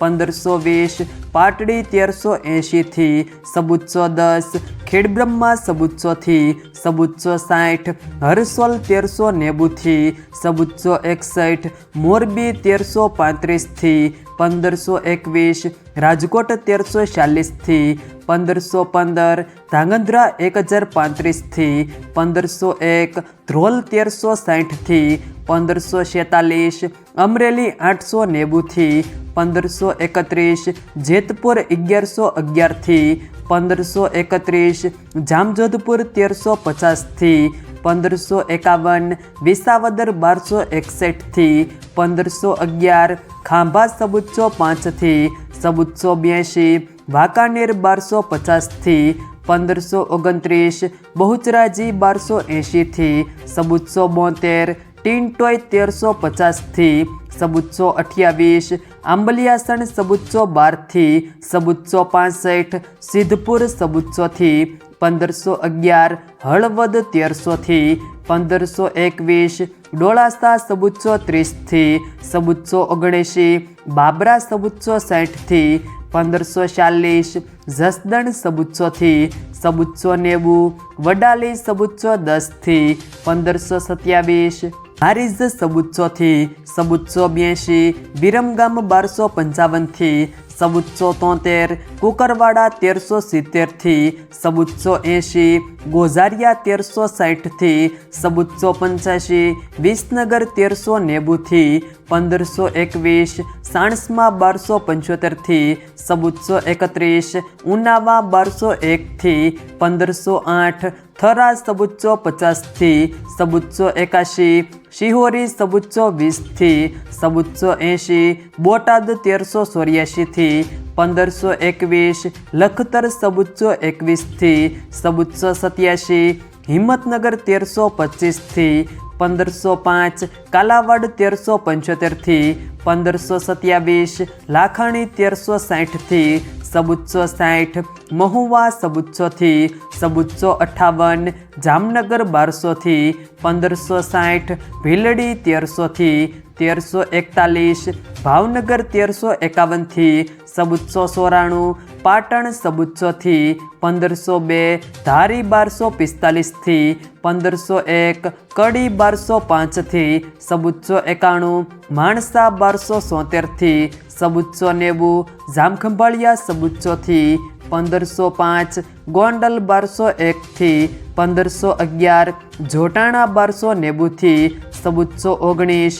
પંદરસો વીસ, પાટડી તેરસો એંશીથી સબુચ્ચો દસ, ખેડબ્રહ્મા સબુચ્ચોથી સબુચ્ચો સાઠ, હરસોલ તેરસો નેવુંથી સબુચ્ચો એકસઠ, મોરબી તેરસો પાંત્રીસથી, પંદરસો એકવીસ, રાજકોટ તેરસો ચાલીસથી, પંદરસો પંદર, ધાંગધ્રા એક હજાર પાંત્રીસથી, પંદરસો એક, ધ્રોલ તેરસો સાઠથી, પંદરસો છેતાલીસ, અમરેલી આઠસો નેવુંથી પંદરસો એકત્રીસ, જેતપુર અગિયારસો અગિયારથી, પંદરસો એકત્રીસ, જામજોધપુર તેરસો પચાસથી, પંદરસો એકાવન, વિસાવદર બારસો એકસઠથી, પંદરસો અગિયાર, ખાંભા સબુચ્ચો પાંચથી સબુચ્ચો બ્યાસી વાંકાનેર બારસો પચાસથી, પંદરસો ઓગણત્રીસ, બહુચરાજી બારસો એંશીથી સબુચ્ચો બોતેર ટીનટોય તેરસો પચાસથી સબુચ્ચો અઠ્યાવીસ, આંબલિયાસણ સબુચ્ચો બારથી, સબુચ્ચો પાસઠ, સિદ્ધપુર સબુચ્ચોથી પંદરસો અગિયાર, હળવદ તેરસોથી પંદરસો એકવીસ, ડોળાસા સબુચ્ચો ત્રીસથી, સબુચ્ચો ઓગણએંશી, બાબરા સબુચ્ચો સાઠથી, પંદરસો ચાલીસ, જસદણ સબુચ્ચોથી સબુચ્ચો નેવું, વડાલી સબુચ્ચો દસથી, પંદરસો સત્યાવીસ હારીઝ સબુચ્ચોથી સબુચ્ચો બ્યાસી વિરમગામ બારસો પંચાવનથી સબુચ્ચો તોતેર કુકરવાડા તેરસો સિત્તેરથી સબુચ્ચો એંશી ગોઝારિયા તેરસો સાઠથી સબુચ્ચો પંચ્યાસી વિસનગર તેરસો નેવુંથી પંદરસો એકવીસ સાણસમાં બારસો પંચોતેરથી સબુચ્ચો એકત્રીસ ઉનાવા બારસો એકથી પંદરસો આઠ થરા સબુચ્ચો પચાસથી સબુચ્ચો એકાશી શિહોરી સબુચ્ચો વીસથી સબુચ્ચો એંશી, બોટાદ તેરસો ચોર્યાસીથી પંદરસો એકવીસ, લખતર સબુચ્ચો એકવીસથી સબુચ્ચો સત્યાસી, હિંમતનગર તેરસો પચીસથી પંદરસો પાંચ, કાલાવાડ તેરસો પંચોતેરથી પંદરસો સત્યાવીસ, લાખાણી તેરસો સાઠથી સબુચ્ચો સાઠ, મહુવા સબુચ્ચોથી સબુચ્ચો અઠ્ઠાવન જામનગર બારસોથી પંદરસો સાઠ, ભીલડી તેરસોથી તેરસો એકતાલીસ, ભાવનગર તેરસો એકાવનથી સબુચ્ચો સોરાણું પાટણ સબુચ્ચોથી પંદરસો બે, ધારી બારસો પિસ્તાલીસથી પંદરસો એક, કડી બારસો પાંચથી સબુચ્ચો એકાણું, માણસા બારસો સોતેરથી સબુચ્ચો નેવું, જામખંભાળિયા સબુચ્ચોથી પંદરસો પાંચ, ગોંડલ બારસો એકથી પંદરસો અગિયાર, જોટાણા બારસો નેવુંથી સબુચ્ચો ઓગણીસ.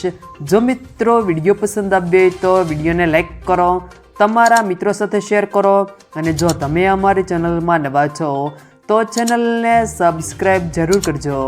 જો મિત્રો વીડિયો પસંદ આવ્યો હોય તો વિડીયોને લાઈક કરો, તમારા મિત્રો સાથે શેર કરો અને જો તમે અમારી ચેનલમાં નવા છો તો ચેનલને સબસ્ક્રાઈબ જરૂર કરજો.